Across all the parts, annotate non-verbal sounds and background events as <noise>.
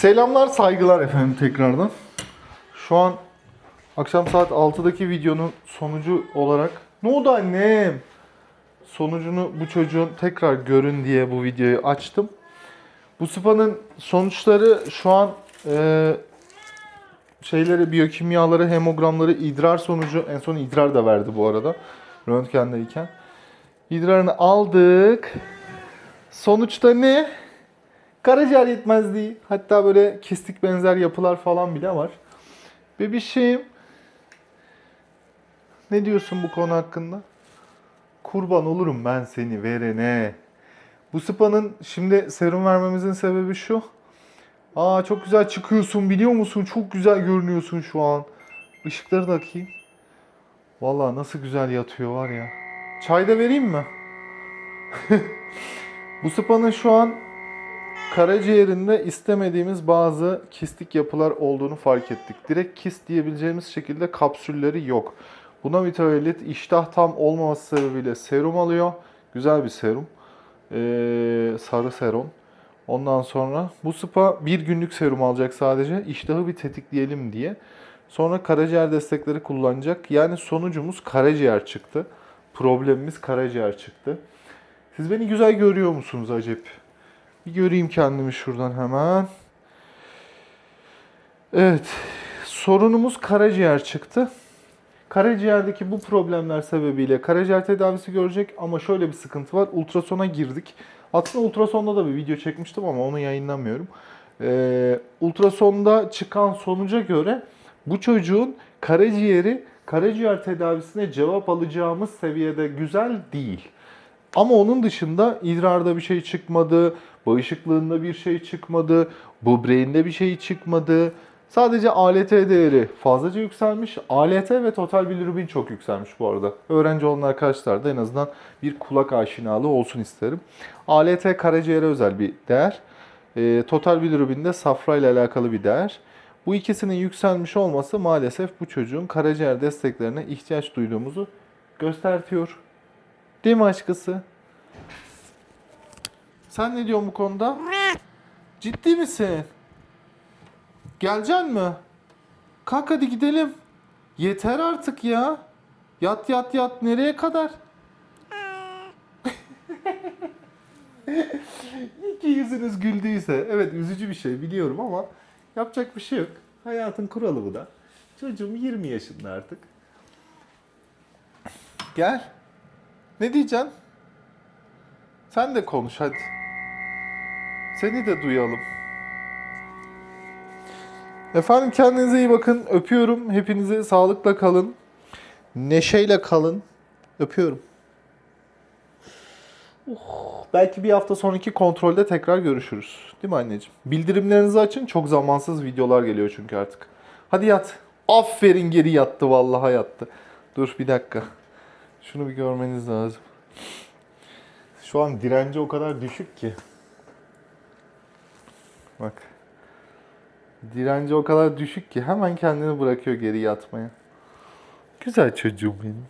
Selamlar, saygılar efendim tekrardan. Şu an akşam saat 6'daki videonun sonucu olarak ne oldu annem? Sonucunu bu çocuğun tekrar görün diye bu videoyu açtım. Bu sıfanın sonuçları şu an e, şeyleri, biyokimyaları, hemogramları, idrar sonucu, en son idrar da verdi bu arada röntgendeyken. İdrarını aldık. Sonuçta ne? Karaciğer yetmezliği. Hatta böyle kistik benzer yapılar falan bile var. Bebişim. Ne diyorsun bu konu hakkında? Kurban olurum ben seni verene. Bu sıpanın şimdi serum vermemizin sebebi şu. Aa çok güzel çıkıyorsun biliyor musun? Çok güzel görünüyorsun şu an. Işıkları da akayım. Vallahi nasıl güzel yatıyor var ya. Çay da vereyim mi? <laughs> Bu sıpanın şu an karaciğerinde istemediğimiz bazı kistik yapılar olduğunu fark ettik. Direkt kist diyebileceğimiz şekilde kapsülleri yok. Buna mütevellit iştah tam olmaması sebebiyle serum alıyor. Güzel bir serum. Ee, sarı serum. Ondan sonra bu spa bir günlük serum alacak sadece. İştahı bir tetikleyelim diye. Sonra karaciğer destekleri kullanacak. Yani sonucumuz karaciğer çıktı. Problemimiz karaciğer çıktı. Siz beni güzel görüyor musunuz acep? Bir göreyim kendimi şuradan hemen. Evet. Sorunumuz karaciğer çıktı. Karaciğerdeki bu problemler sebebiyle karaciğer tedavisi görecek ama şöyle bir sıkıntı var. Ultrasona girdik. Aslında ultrasonda da bir video çekmiştim ama onu yayınlamıyorum. Ee, ultrasonda çıkan sonuca göre bu çocuğun karaciğeri karaciğer tedavisine cevap alacağımız seviyede güzel değil. Ama onun dışında idrarda bir şey çıkmadı, bağışıklığında bir şey çıkmadı, böbreğinde bir şey çıkmadı. Sadece ALT değeri fazlaca yükselmiş. ALT ve total bilirubin çok yükselmiş bu arada. Öğrenci olan arkadaşlar da en azından bir kulak aşinalığı olsun isterim. ALT karaciğere özel bir değer. E, total bilirubin de safra ile alakalı bir değer. Bu ikisinin yükselmiş olması maalesef bu çocuğun karaciğer desteklerine ihtiyaç duyduğumuzu göstertiyor. Değil mi aşkısı? Sen ne diyorsun bu konuda? Ciddi misin? Geleceksin mi? Kalk hadi gidelim. Yeter artık ya. Yat yat yat nereye kadar? <laughs> İki yüzünüz güldüyse. Evet üzücü bir şey biliyorum ama yapacak bir şey yok. Hayatın kuralı bu da. Çocuğum 20 yaşında artık. Gel. Ne diyeceksin? Sen de konuş hadi. Seni de duyalım. Efendim kendinize iyi bakın. Öpüyorum. Hepinize sağlıkla kalın. Neşeyle kalın. Öpüyorum. Oh, belki bir hafta sonraki kontrolde tekrar görüşürüz. Değil mi anneciğim? Bildirimlerinizi açın. Çok zamansız videolar geliyor çünkü artık. Hadi yat. Aferin geri yattı vallahi yattı. Dur bir dakika. Şunu bir görmeniz lazım. Şu an direnci o kadar düşük ki. Bak. Direnci o kadar düşük ki hemen kendini bırakıyor geri yatmaya. Güzel çocuğum benim.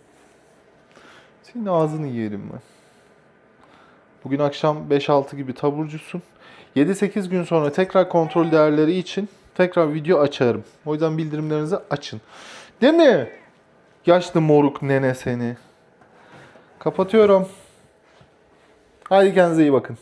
Senin ağzını yerim ben. Bugün akşam 5-6 gibi taburcusun. 7-8 gün sonra tekrar kontrol değerleri için tekrar video açarım. O yüzden bildirimlerinizi açın. Değil mi? Yaşlı moruk nene seni. Kapatıyorum. Haydi kendinize iyi bakın.